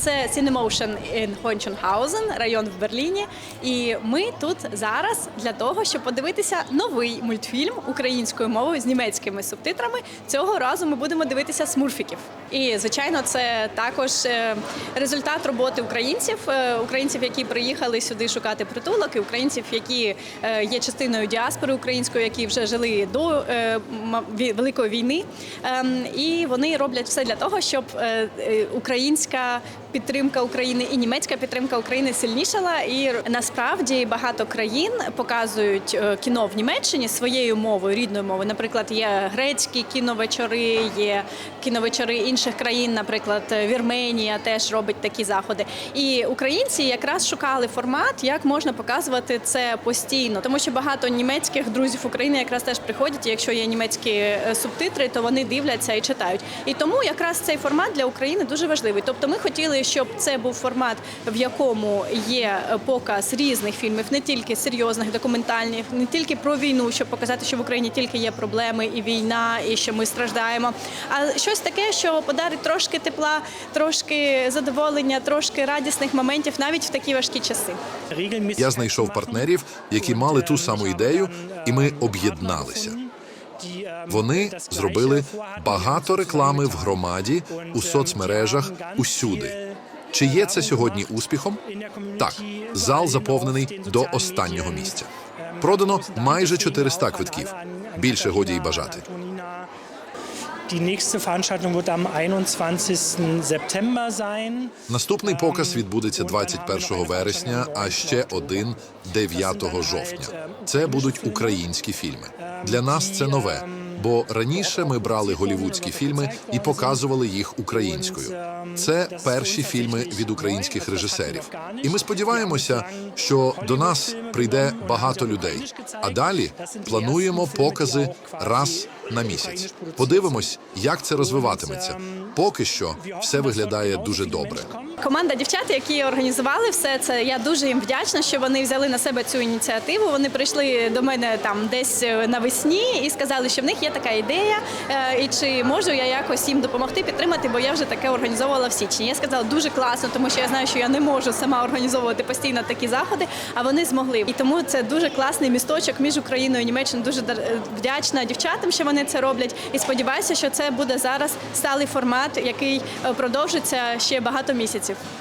Це Cinemotion in Hohenschönhausen, район в Берліні. І ми тут зараз для того, щоб подивитися новий мультфільм українською мовою з німецькими субтитрами. Цього разу ми будемо дивитися смурфіків. І звичайно, це також е, результат роботи українців, е, українців, які приїхали сюди шукати притулок, і українців, які е, є частиною діаспори української, які вже жили до великої війни. Ем, І вони роблять все для того, щоб українська підтримка України і німецька підтримка України сильнішала. І насправді багато країн показують е, кіно в Німеччині своєю мовою, рідною мовою. Наприклад, є грецькі кіновечори, є кіновечори інших країн, наприклад, е, Вірменія теж робить такі заходи. І українці якраз шукали формат, як можна показувати це постійно, тому що багато німецьких друзів України якраз теж приходять. і Якщо є німецькі е, субтитри, то вони дивляться і читають. І тому якраз цей формат для України дуже важливий. Тобто, ми хотіли, щоб це був формат, в якому є показ різних фільмів, не тільки серйозних, документальних, не тільки про війну, щоб показати, що в Україні тільки є проблеми і війна, і що ми страждаємо. А щось таке, що подарить трошки тепла, трошки задоволення, трошки радісних моментів, навіть в такі важкі часи. Я знайшов партнерів, які мали ту саму ідею, і ми об'єдналися. Вони зробили багато реклами в громаді, у соцмережах, усюди. Чи є це сьогодні успіхом? Так, зал заповнений до останнього місця. Продано майже 400 квитків. Більше годі й бажати. Die nächste Veranstaltung wird am 21. September sein. Наступний показ відбудеться 21 вересня, а ще один 9 жовтня. Це будуть українські фільми. Для нас це нове, бо раніше ми брали голівудські фільми і показували їх українською. Це перші фільми від українських режисерів. І ми сподіваємося, що до нас прийде багато людей. А далі плануємо покази раз на місяць. Подивимось, як це розвиватиметься. Поки що все виглядає дуже добре. Команда дівчат, які організували все це, я дуже їм вдячна, що вони взяли на себе цю ініціативу. Вони прийшли до мене там десь е, навесні і сказали, що в них є така ідея, е, і чи можу я якось їм допомогти підтримати, бо я вже таке організовувала в січні. Я сказала дуже класно, тому що я знаю, що я не можу сама організовувати постійно такі заходи, а вони змогли. І тому це дуже класний місточок між Україною і Німеччиною. Дуже е, вдячна дівчатам, що вони це роблять. І сподіваюся, що це буде зараз сталий формат, який продовжиться ще багато місяців.